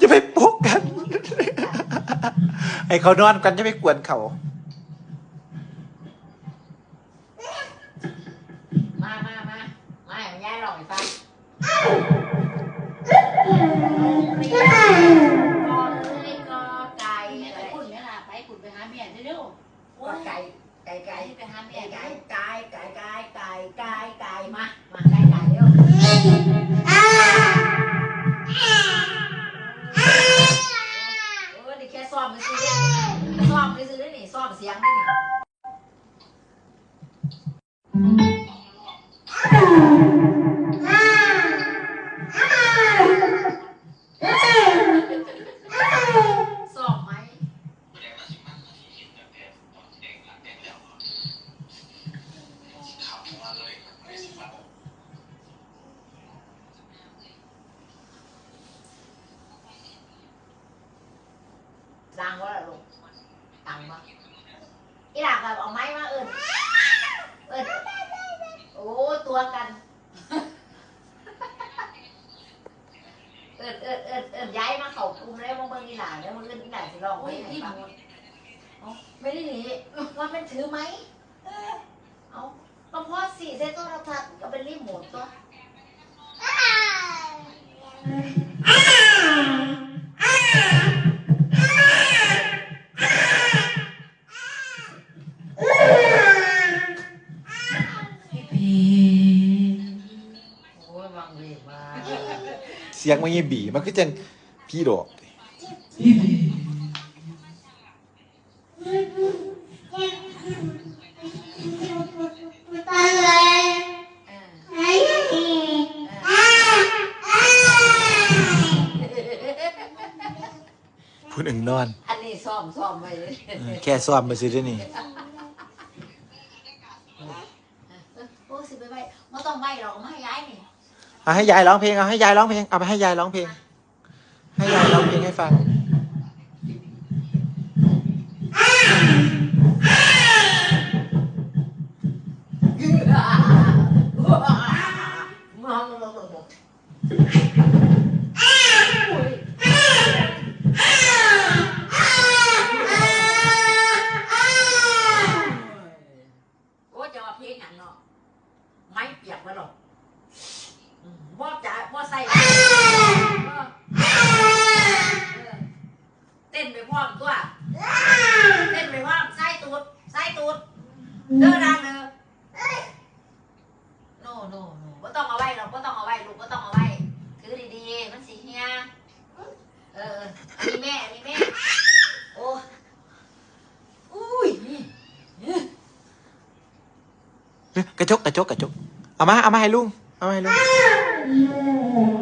จะไปปุ๊กกัน ไอ้เขานอนกันจะไปกวนเขามามามามาใง่ลองไปก่ไปไปไปไปหาเมียเร็วๆก่ไก่ไก่ไก่ไก่ไก่ไก่ไก่มามา ซ้อมไหมดังวะล่ะลูกดังปะอีหลักแบบเอาไม้มาเอิญ ตัวกัน เอิญเอิญเอิญเอิญย้ายมาเขาคุมแล้วมึงเบิ่งอีหลานแล้วมึงเอิญอีหลานสิลองโอ้ไม่ยไหนที่ฟังหมดไม่ได้หนีว่ามันถือไหมเออเอาก็เพราะสี่เซตโทรทัศน์ก็เป็นรีโมทตัว อ้ยวางเวกมาเสียงมันยี่บีมันคือจังพี่ดอกเออพูดอึงนอน อันนี้ซ่อมซ่อมไปเลยเออแค่ซ้อมไปซื้อได้นี่โอ้สิไปไหวไม่ต้องไหวหรอกไม่ให้ย้ายนี่ เอาให้ยายร้องเพลงเอาให้ยายร้องเพลงเอาไปให้ยายร้องเพลง ให้ยายร้องเพลงให้ฟัง มองลงลงลงโอ้จะว่าเพลงอย่างเนาะไม่เปียกมาหรอกบ่จ่าบ่ใส่เต้นไปพร้อมตัว เต้นไปพร้อมใส่ตูดใส่ตูด เด้อดังเด้อโนโนโนก็ต้องเอาไว้เราก็ต้องเอาไว้ลูกก็ต้องเอาไว้ถือดีๆ มันสีเฮียเอออันนี้แม่อันนี้แม่ โอ้อุ้ยนี่กระจกกระจกกระจกเอามาเอามาให้ลุงเอามาให้ลุง